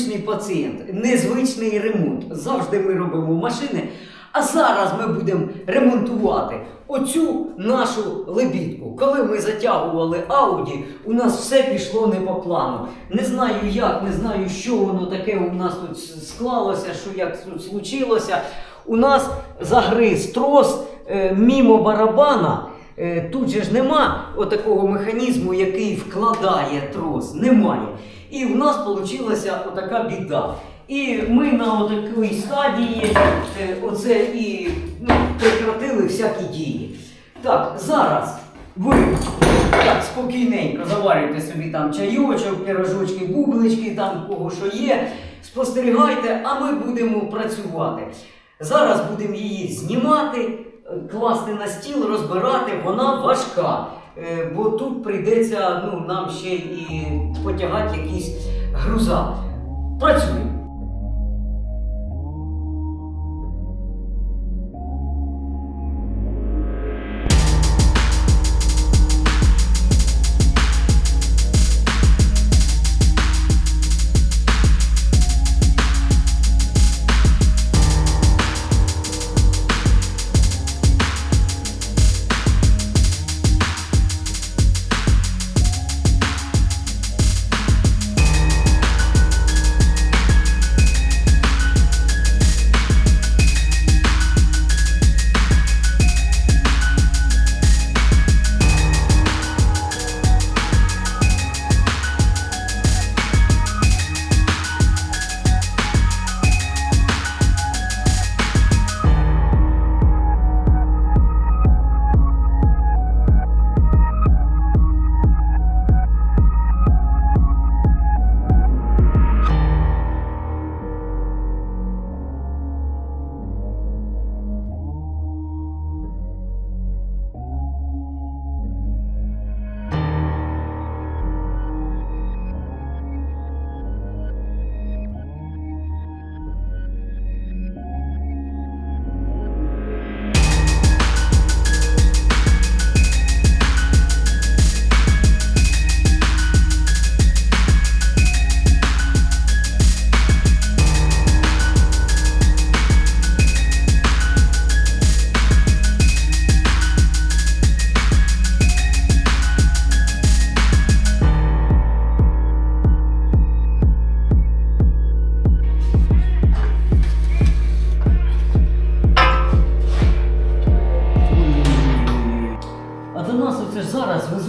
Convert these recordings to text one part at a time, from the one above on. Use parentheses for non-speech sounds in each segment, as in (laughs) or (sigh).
незвичний пацієнт, незвичний ремонт. Завжди ми робимо машини. А зараз ми будемо ремонтувати оцю нашу лебідку. Коли ми затягували Ауді, у нас все пішло не по плану. Не знаю як, не знаю, що воно таке у нас тут склалося, що як тут случилося. У нас загриз трос е, мімо барабана. Е, Тут же ж нема отакого механізму, який вкладає трос. Немає. І в нас вийшла отака біда. І ми на отакій стадії е, оце і ну, прекратили всякі дії. Так, зараз ви так спокійненько заварюйте собі там чайочок, пірожочки, бублички, там кого що є. Спостерігайте, а ми будемо працювати. Зараз будемо її знімати, е, класти на стіл, розбирати. Вона важка. Е, Бо тут прийдеться ну, нам ще і потягати якісь груза. Працюємо.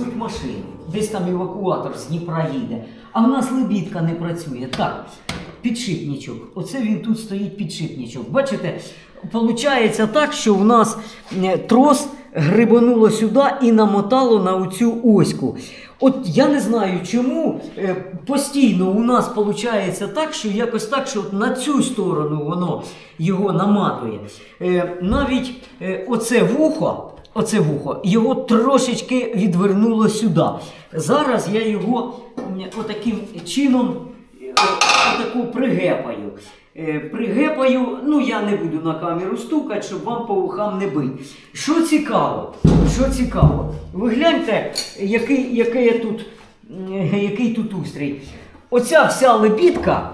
Везуть машину. Десь там евакуатор з Дніпра їде. А в нас лебідка не працює. Так, підшипничок. Оце він тут стоїть підшипничок. Бачите, виходить так, що в нас е, трос грибануло сюди і намотало на оцю оську. От я не знаю, чому е, постійно у нас виходить так, що якось так, що на цю сторону воно його наматує. Е, навіть оце вухо. Оце вухо, його трошечки відвернуло сюди. Зараз я його отаким чином е, отаку пригепаю. Е, Пригепаю, ну я не буду на камеру стукати, щоб вам по ухам не бити. Що цікаво, що цікаво, ви гляньте, який, який, тут, який тут устрій. Оця вся лебідка,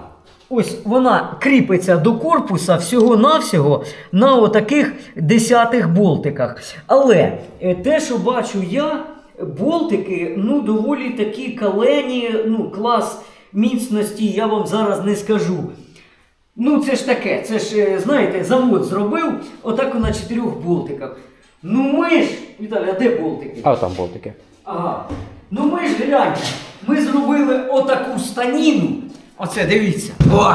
Ось вона кріпиться до корпуса всього-навсього на отаких десятих болтиках. Але е, те, що бачу я, болтики ну, доволі такі калені, ну, клас міцності, я вам зараз не скажу. Ну, це ж таке, це ж, е, знаєте, завод зробив отак на чотирьох болтиках. Ну ми ж, Віталій, а де болтики? А там болтики. Ага. Ну ми ж гляньте, ми зробили отаку станіну. Оце дивіться. О!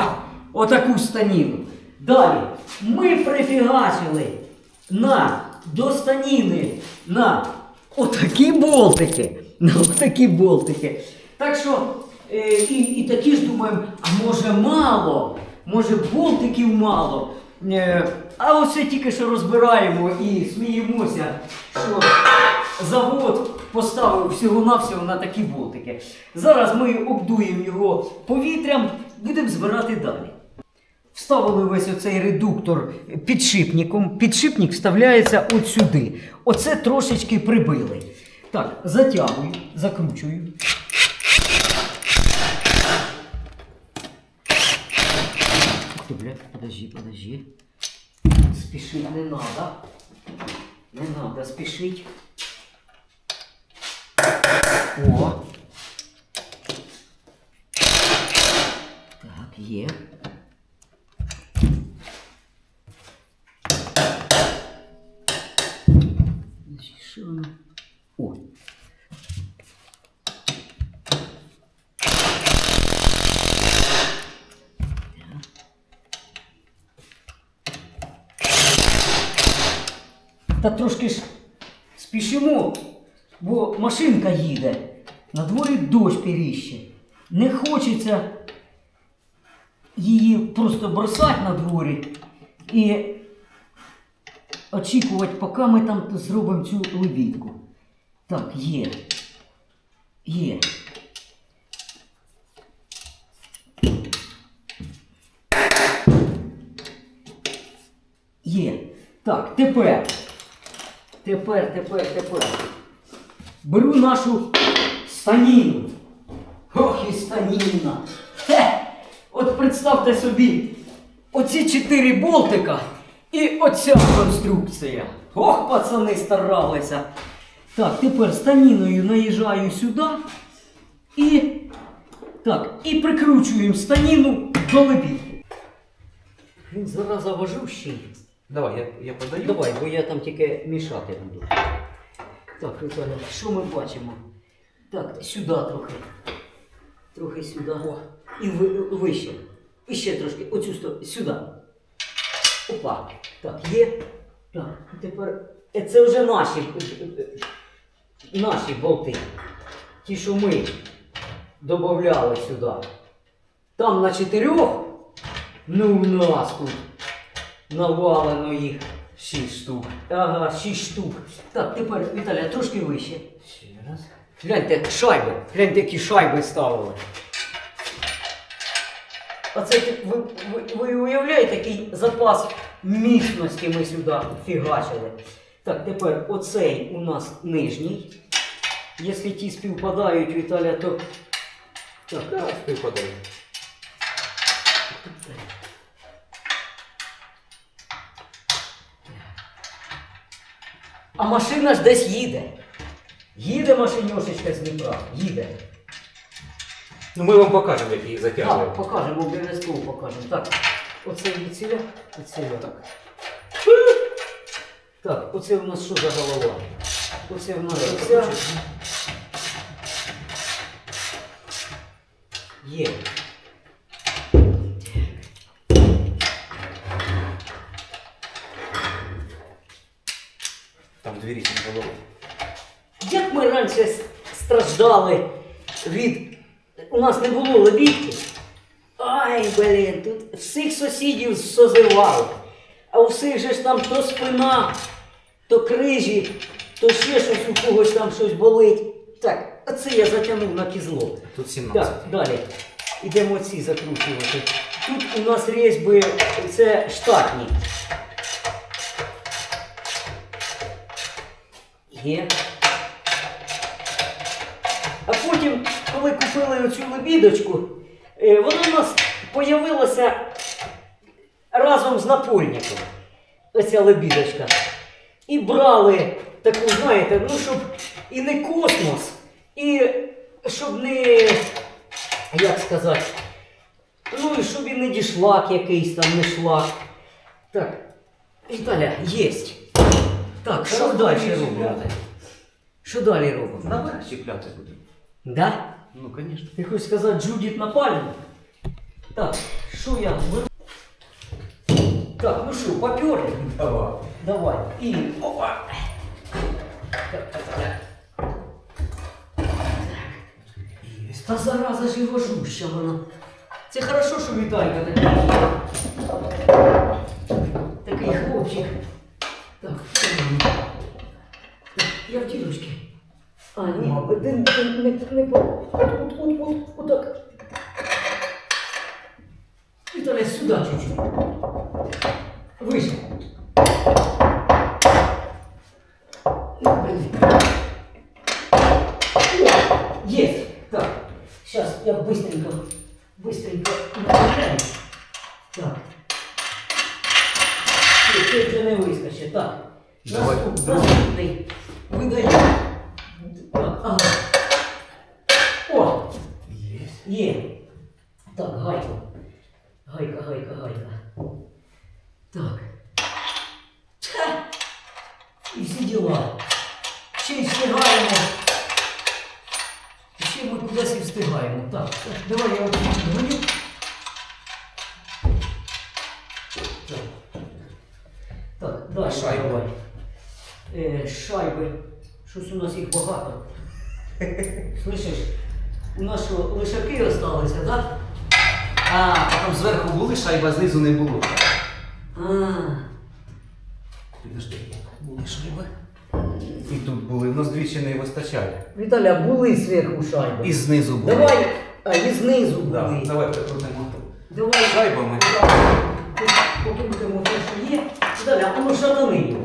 Отаку станіну. Далі ми прифігачили на до станіни на отакі болтики. На отакі болтики. Так що е, і, і такі ж думаємо, а може мало, може болтиків мало. Е, а оце тільки що розбираємо і сміємося, що завод поставив всього-навсього на такі болтики. Зараз ми обдуємо його повітрям, будемо збирати далі. Вставили весь оцей редуктор підшипником. Підшипник вставляється от сюди. Оце трошечки прибили. Так, затягую, закручую. бля, подожди, подожди. Спешить не надо. Не надо спешить. О. Так, є. Що воно? О. Та трошки ж спішимо, бо машинка їде. На дворі дощ періще. Не хочеться її просто бросати на дворі і очікувати, поки ми там зробимо цю лебідку. Так, є. Є. Є. Так, тепер. Тепер, тепер, тепер. Беру нашу станіну. Ох, і станіна. Хе! От представте собі, оці чотири болтика і оця конструкція. Ох, пацани старалися. Так, тепер станіною наїжджаю сюди і. Так, і прикручуємо станіну до лебідки. Він зараза важущий. Давай, я, я подаю. Давай, бо я там тільки мішати буду. Так, Віталя, що ми бачимо? Так, сюди трохи. Трохи сюди. О. І ви, вище. І ще трошки. Оцю сторону. Сюди. Опа. Так, є. Так, тепер. е, Це вже наші. е, е, Наші болти. Ті, що ми додавали сюди. Там на чотирьох. Ну, у нас тут навалено їх. Шість штук. Ага, шість штук. Так, тепер, Віталя, трошки вище. Ще раз. Гляньте, шайби. Гляньте, які шайби ставили. Оце ви, ви, ви уявляєте, який запас міцності ми сюди фігачили. Так, тепер оцей у нас нижній. Якщо ті співпадають, Віталя, то. Так, Так, співпадає. А машина ж десь їде. Їде машиньошечка з Дніпра. Їде. Ну ми вам покажемо, як її Так, затягуємо. покажемо, обов'язково покажемо. Так, оце від ціля, від ціля. Так. Так, оце у нас що за голова? Оце в нас оця. Є. Дві різні. Як ми раніше страждали від. У нас не було лебідки. Ай, блін, тут всіх сусідів созивали. А у всіх же ж там то спина, то крижі, то ще щось у когось там щось болить. Так, а це я затягнув на кізло. Тут 17. Так, далі. Ідемо ці закручувати. Тут у нас різьби, це штатні. Є. А потім, коли купили оцю лебідочку, е, вона у нас появилася разом з напольником. Оця лебідочка. І брали таку, знаєте, ну щоб і не космос, і щоб не, як сказати, ну і щоб і не дішлак якийсь там, не шлак. Так, Віталя, єсть. Так, що Зараз далі будемо робимо? чіпляти. Що далі робимо? Наверх чіпляти будемо. Да? Ну, звісно. Ти хочеш сказати Джудіт напальник? Так, що я беру? Так, ну що, поперли? Давай. Давай. І опа. Так, так, так. Та зараза ж і вожуща вона. Це хорошо, що Віталька такий. Такий хлопчик. Так, я в дірочки. А, ні, один, не, по. От, от, от, от, отак. Віталя, сюди чуть-чуть. Вище. Есть. Так. Сейчас я быстренько, быстренько направляю. Так. це вже не вискочить. Так. Давай. Наступ- Наступний. Видаю. Так, ага. О! Є. Так, гайка. Гайка, гайка, гайка. Так. Ха! І всі діла. Ще й встигаємо. Ще ми кудись і встигаємо. Так, так, давай я оце підгоню. Так. Так, далі Шайби. давай. Е, шайби. Щось у нас їх багато. (laughs) Слышиш? У нас що, лишаки осталися, так? А, а там зверху були шайба, знизу не було. А, Підожди, були шайби. І тут були, у нас двічі не вистачає. Віталя, були зверху шайби. І знизу були. Давай, а і знизу Да, були. давай прикрутимо. Давай. Шайбами. Покрутимо те, що є. Віталя, а ну шатани його.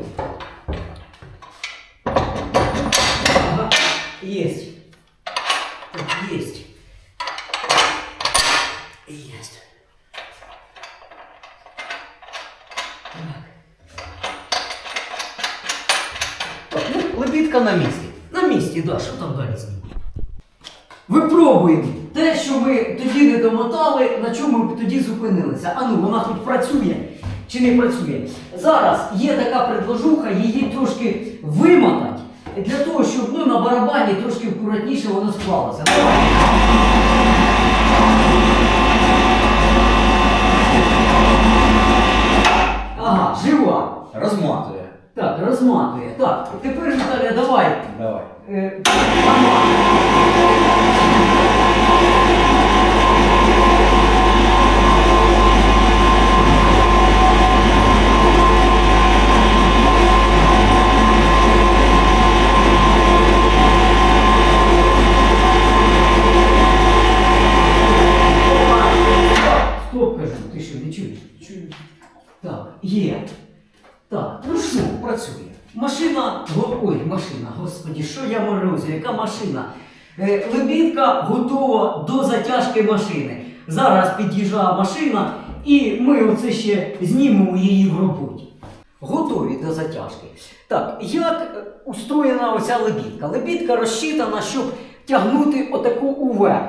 Ага, єсть. Так, єсть. Єсть. Так, ну, лебідка на місці. На місці, да, що там далі з ним? Випробуємо те, що ми тоді не домотали, на чому ми тоді зупинилися. А ну, вона тут працює чи не працює. Зараз є така предложуха, її трошки вимотати для того, щоб ну, на барабані трошки акуратніше воно склалося. Ага, жива. Розматує. Так, розматує. Так, тепер Наталя, давай. Давай. Е, Чую. Так, є. Так, ну що, Працює. Машина, го- ой, машина, господі, що я морозю, яка машина? Е, Лебідка готова до затяжки машини. Зараз під'їжджає машина, і ми оце ще знімемо її в роботі. Готові до затяжки. Так, як е, устроєна оця лебідка? Лебідка розчитана, щоб тягнути отаку уверх.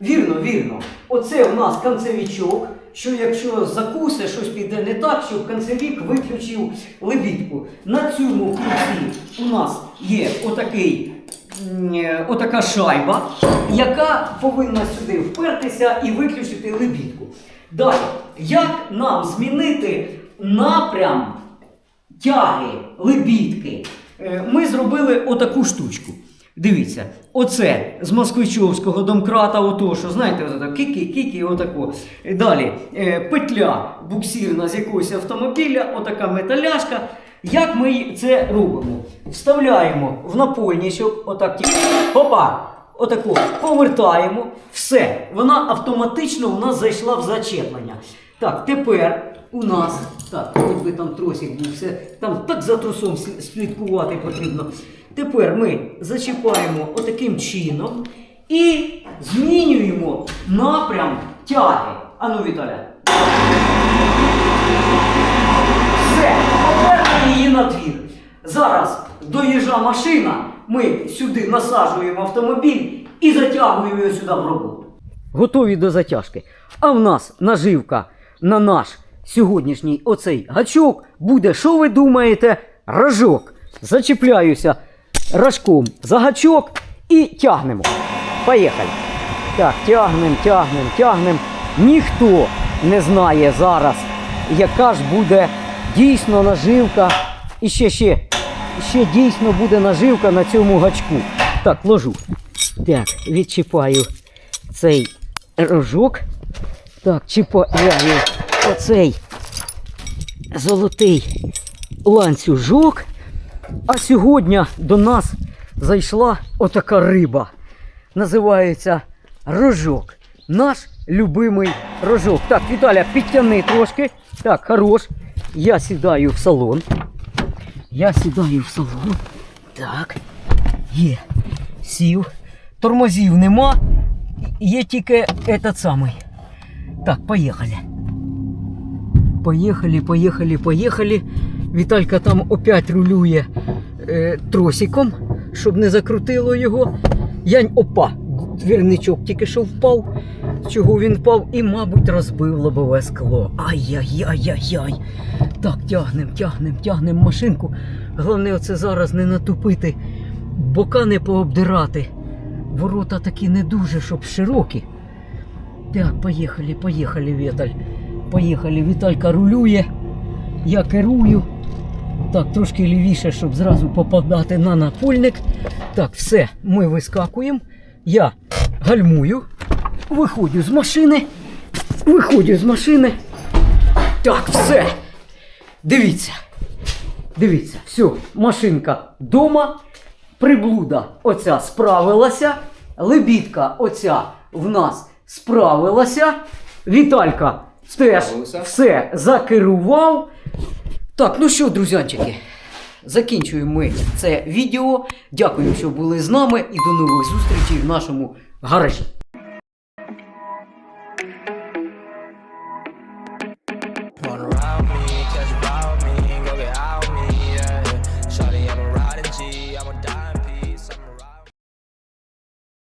Вірно, вірно. Оце у нас канцевичок, що якщо закусе, щось піде не так, щоб канцевік виключив лебідку. На цьому ключі у нас є отакий, е, отака шайба, яка повинна сюди впертися і виключити лебідку. Далі, як нам змінити напрям тяги, лебідки, Е, ми зробили отаку штучку. Дивіться, оце з москвичовського домкрата, ото, що знаєте, ото кіки-кіки, отако. Далі е, петля буксирна з якогось автомобіля, отака металяшка. Як ми це робимо? Вставляємо в напольничок, отак, опа, отако, повертаємо, все, вона автоматично у нас зайшла в зачеплення. Так, тепер у нас, так, хоч би там тросик був, все, там так за тросом слідкувати потрібно. Тепер ми зачіпаємо отаким чином і змінюємо напрям тяги. Ану, Віталя. Все, повернемо її на двір. Зараз доїжджа машина, ми сюди насаджуємо автомобіль і затягуємо його сюди в роботу. Готові до затяжки. А в нас наживка на наш сьогоднішній оцей гачок буде, що ви думаєте, рожок. Зачіпляюся рожком за гачок і тягнемо. Поїхали. Так, тягнемо, тягнемо, тягнемо. Ніхто не знає зараз, яка ж буде дійсно наживка. І ще, ще, ще дійсно буде наживка на цьому гачку. Так, ложу. Так, відчіпаю цей рожок. Так, чіпаю оцей золотий ланцюжок. А сьогодні до нас зайшла отака риба. Називається рожок. Наш любимий рожок. Так, Віталя, підтяни трошки. Так, хорош. Я сідаю в салон. Я сідаю в салон. Так. Є. Сів. Тормозів нема. Є тільки этот самий. Так, поїхали. Поїхали, поїхали, поїхали. Віталька там опять рулює е, тросиком, щоб не закрутило його. Янь, опа, двірничок тільки що впав. Чого він впав і, мабуть, розбив лобове скло. Ай-яй-яй-яй-яй. Так, тягнем, тягнем, тягнем машинку. Головне, оце зараз не натупити, бока не пообдирати. Ворота такі не дуже, щоб широкі. Так, поїхали, поїхали, Віталь. Поїхали, Віталька рулює. Я керую. Так, трошки лівіше, щоб зразу попадати на напольник. Так, все, ми вискакуємо. Я гальмую, виходжу з машини. Виходжу з машини. Так, все. Дивіться. Дивіться, все, машинка вдома. Приблуда оця справилася. Лебідка оця в нас справилася. Віталька теж все закерував. Так, ну що, друзянчики, закінчуємо ми це відео. Дякую, що були з нами і до нових зустрічей в нашому гаражі.